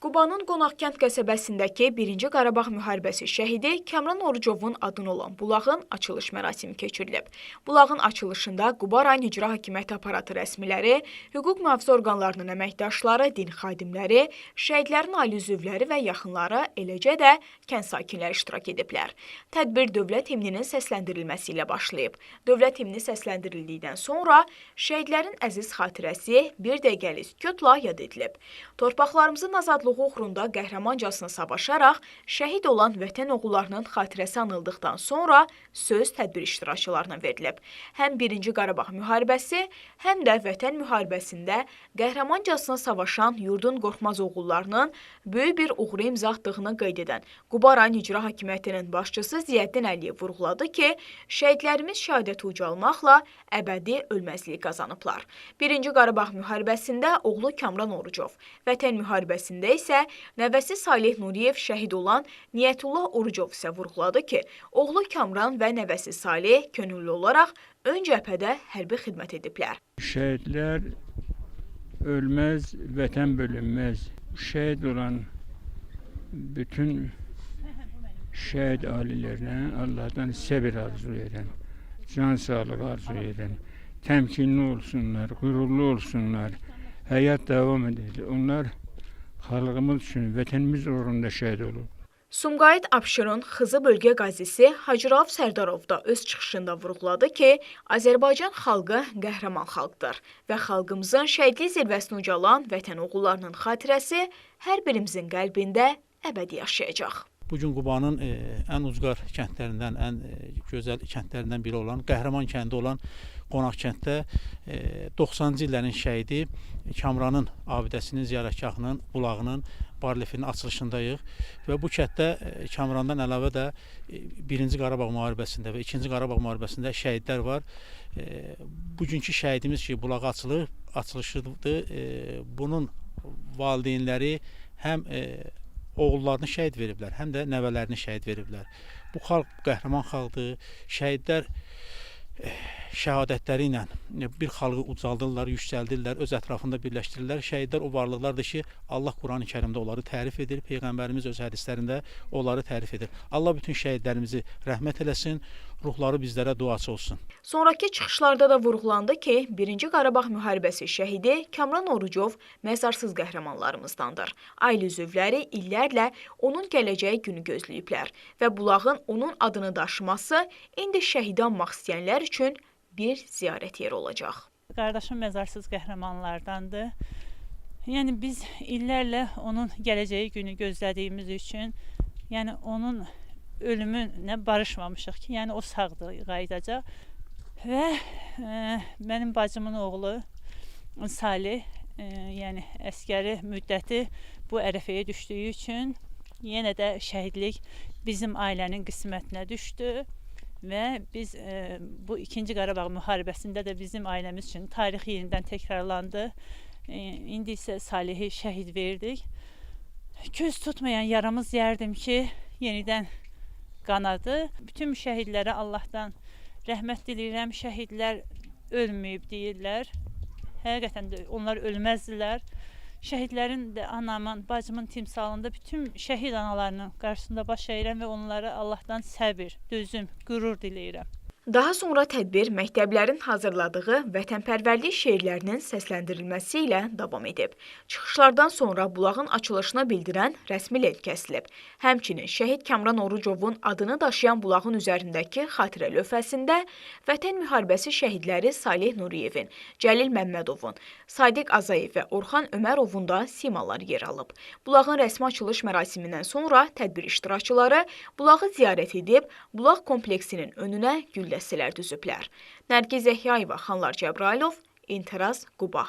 Qubanın Qonaqkənd qəsəbəsindəki 1-ci Qarabağ müharibəsi şəhidi Kəmran Orucovun adını olan bulağın açılış mərasimi keçirilib. Bulağın açılışında Quba rayon icra hakimiyyəti aparatı rəsmiləri, hüquq mühafizə orqanlarının əməkdaşları, din xadimləri, şəhidlərin ali üzvləri və yaxınları, eləcə də kənd sakinləri iştirak ediblər. Tədbir dövlət himninin səsləndirilməsi ilə başlayıb. Dövlət himni səsləndirildikdən sonra şəhidlərin əziz xatirəsi bir dəqiqəlik sükutla yad edilib. Torpaqlarımızın azadlığı uğrunda qəhrəmancasına savaşaraq şəhid olan vətən oğullarının xatirəsi anıldıqdan sonra söz tədbir iştirakçılarına verilib. Həm 1-ci Qarabağ müharibəsi, həm də vətən müharibəsində qəhrəmancasına savaşan yurdun qorxmaz oğullarının böyük bir uğuru imza atdığını qeyd edən Quba rayon hakimiyyətinin başçısı Ziyəddin Əliyev vurğuladı ki, şəhidlərimiz şəhadəti ucalmaqla əbədi ölməzliyi qazanıblar. 1-ci Qarabağ müharibəsində oğlu Kamran Orucov, vətən müharibəsində isə nəvəsi Salih Nuriyev şəhid olan Niyyətullah Orucov isə vurğuladı ki, oğlu Kamran və nəvəsi Salih könüllü olaraq ön cəbhədə hərbi xidmət ediblər. Şəhidlər ölməz, vətən bölünməz. Şəhid olan bütün şəhid ailələrine Allah'tan səbir arzu edən, can sağlığı arzu edən, təmkinli olsunlar, qürurlu olsunlar, həyat davam edəcək. Onlar xalqımız üçün, vətənimiz uğrunda şəhid olub. Sumqayıt Abşeron Xızı bölgə qazisi Hacırav Sərdarov da öz çıxışında vurğuladı ki, Azərbaycan xalqı qəhrəman xalqdır və xalqımızın şəhidlik zirvəsini ucalan vətən oğullarının xatirəsi hər birimizin qəlbində əbədi yaşayacaq. Bu gün Qubanın e, ən ucqar kəndlərindən, ən e, gözəl kəndlərindən biri olan, qəhrəman kəndi olan Qonaq kənddə e, 90-cı illərin şəhidi Kamranın abidəsinin, ziyarətgahının, bulağının barlifinin açılışındayıq və bu kənddə e, Kamrandan əlavə də e, 1-ci Qarabağ müharibəsində və 2-ci Qarabağ müharibəsində şəhidlər var. E, bugünkü şəhidimiz ki, bulağı açılır, açılışıdır. E, bunun valideynləri həm e, oğullarını şəhid veriblər, həm də nəvələrini şəhid veriblər. Bu xalq qəhrəman xalqdır. Şəhidlər eh, şəhadətləri ilə bir xalqı ucaldırlar, yüksəldirlər, öz ətrafında birləşdirirlər. Şəhidlər o varlıqlardır ki, Allah Qurani-Kərimdə onları tərif edir, peyğəmbərimiz öz hədislərində onları tərif edir. Allah bütün şəhidlərimizi rəhmət eləsin, ruhları bizlərə duaçı olsun. Sonrakı çıxışlarda da vurğulandı ki, 1-ci Qarabağ müharibəsi şəhidi Kamran Orucov məzarsız qəhrəmanlarımızdandır. Ailə üzvləri illərlə onun gələcəyi günü gözləyiblər və bulağın onun adını daşıması indi şəhidi anmaq istəyənlər üçün bir ziyarət yeri olacaq. Qardaşım məzarsız qəhrəmanlardandır. Yəni biz illərlə onun gələcəyi günü gözlədiyimiz üçün, yəni onun ölümünə barışmamışıq ki, yəni o sağdır, qayıdacaq. Və e, mənim bacımın oğlu Salih, e, yəni əskəri müddəti bu ərəfəyə düşdüyü üçün yenə də şəhidlik bizim ailənin qismətinə düşdü və biz e, bu 2-ci Qarabağ müharibəsində də bizim ailəmiz üçün tarix yenidən təkrarlandı. E, indi isə Salihi şəhid verdik. Göz tutmayan yaramız yərdim ki, yenidən qanadı. Bütün şəhidlərə Allahdan rəhmət diləyirəm. Şəhidlər ölməyib deyirlər. Həqiqətən də onlar ölməzdilər. Şəhidlərin də anamın, bacımın timsalında bütün şəhid analarının qarşısında baş əyirəm və onlara Allahdan səbir, dözüm, qürur diləyirəm. Daha sonra tədbir məktəblərin hazırladığı vətənpərvərlik şeirlərinin səsləndirilməsi ilə davam edib. Çıxışlardan sonra bulağın açılışına bildirən rəsmi lent kəsilib. Həmçinin şəhid Kamran Orucovun adını daşıyan bulağın üzərindəki xatirə lövhəsində Vətən müharibəsi şəhidləri Salih Nuriyevin, Cəlil Məmmədovun, Sadiq Azayev və Orxan Ömərovun da simaları yer alıb. Bulağın rəsmi açılış mərasimindən sonra tədbir iştirakçıları bulağı ziyarət edib, bulaq kompleksinin önünə gül dəstələr düzüblər. Nərgiz Əhyayeva, Xanlar Cəbrayılov, İntiraz, Quba.